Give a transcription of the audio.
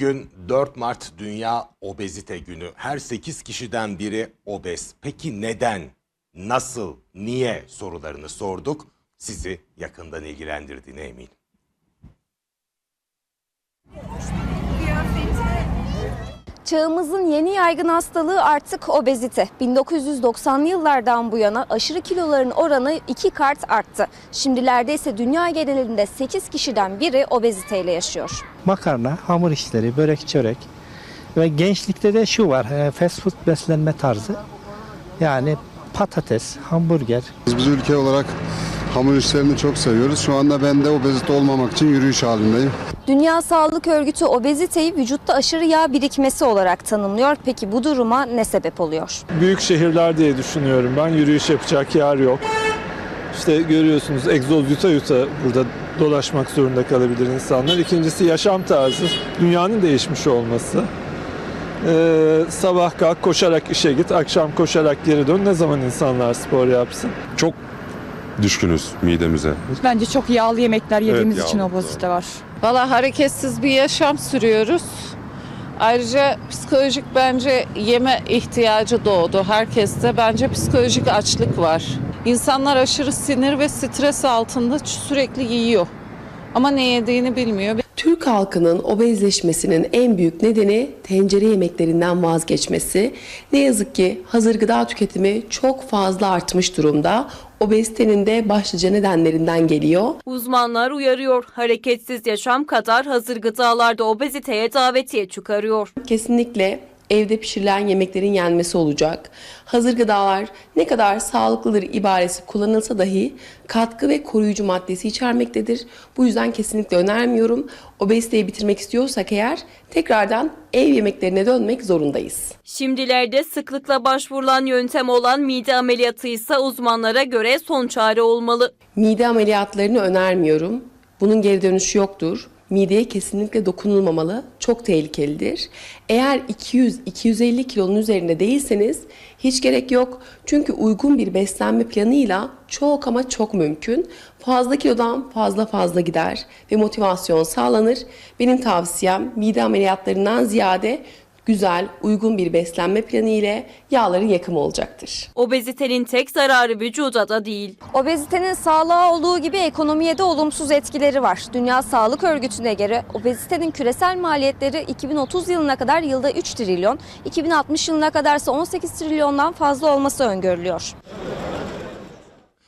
Bugün 4 Mart Dünya Obezite Günü. Her 8 kişiden biri obez. Peki neden, nasıl, niye sorularını sorduk. Sizi yakından ilgilendirdiğine eminim. Çağımızın yeni yaygın hastalığı artık obezite. 1990'lı yıllardan bu yana aşırı kiloların oranı iki kat arttı. Şimdilerde ise dünya genelinde 8 kişiden biri obeziteyle yaşıyor. makarna, hamur işleri, börek, çörek ve gençlikte de şu var e, fast food beslenme tarzı. Yani patates, hamburger, Biz, biz ülke olarak hamur işlerini çok seviyoruz. Şu anda ben de obezite olmamak için yürüyüş halindeyim. Dünya Sağlık Örgütü obeziteyi vücutta aşırı yağ birikmesi olarak tanımlıyor. Peki bu duruma ne sebep oluyor? büyük şehirler diye düşünüyorum ben. Yürüyüş yapacak yer yok. İşte görüyorsunuz egzoz yuta yuta burada dolaşmak zorunda kalabilir insanlar. İkincisi yaşam tarzı. Dünyanın değişmiş olması. Ee, sabah kalk koşarak işe git, akşam koşarak geri dön. Ne zaman insanlar spor yapsın? çok düşkünüz midemize. Bence çok yağlı yemekler yediğimiz Evet, için obezite var. Valla hareketsiz bir yaşam sürüyoruz. Ayrıca psikolojik bence yeme ihtiyacı doğdu. Herkeste bence psikolojik açlık var. İnsanlar aşırı sinir ve stres altında sürekli yiyor. Ama ne yediğini bilmiyor. Halkının obezleşmesinin en büyük nedeni tencere yemeklerinden vazgeçmesi. Ne yazık ki hazır gıda tüketimi çok fazla artmış durumda. Obezitenin de başlıca nedenlerinden geliyor. Uzmanlar uyarıyor. Hareketsiz yaşam kadar hazır gıdalarda obeziteye davetiye çıkarıyor. Kesinlikle evde pişirilen yemeklerin yenmesi olacak. Hazır gıdalar ne kadar sağlıklıdır ibaresi kullanılsa dahi katkı ve koruyucu maddesi içermektedir. Bu yüzden kesinlikle önermiyorum. Obeziteyi bitirmek istiyorsak eğer tekrardan ev yemeklerine dönmek zorundayız. Şimdilerde sıklıkla başvurulan yöntem olan mide ameliyatı ise uzmanlara göre son çare olmalı. Mide ameliyatlarını önermiyorum. Bunun geri dönüşü yoktur. Mideye kesinlikle dokunulmamalı. Çok tehlikelidir. Eğer 200-250 kilonun üzerinde değilseniz hiç gerek yok. Çünkü uygun bir beslenme planıyla çok ama çok mümkün. Fazla kilodan fazla fazla gider ve motivasyon sağlanır. Benim tavsiyem mide ameliyatlarından ziyade güzel, uygun bir beslenme planı ile yağların yakımı olacaktır. Obezitenin tek zararı vücuda da değil. Obezitenin sağlığa olduğu gibi ekonomiye de olumsuz etkileri var. Dünya Sağlık Örgütü'ne göre obezitenin küresel maliyetleri 2030 yılına kadar yılda 3 trilyon, 2060 yılına kadarsa 18 trilyondan fazla olması öngörülüyor.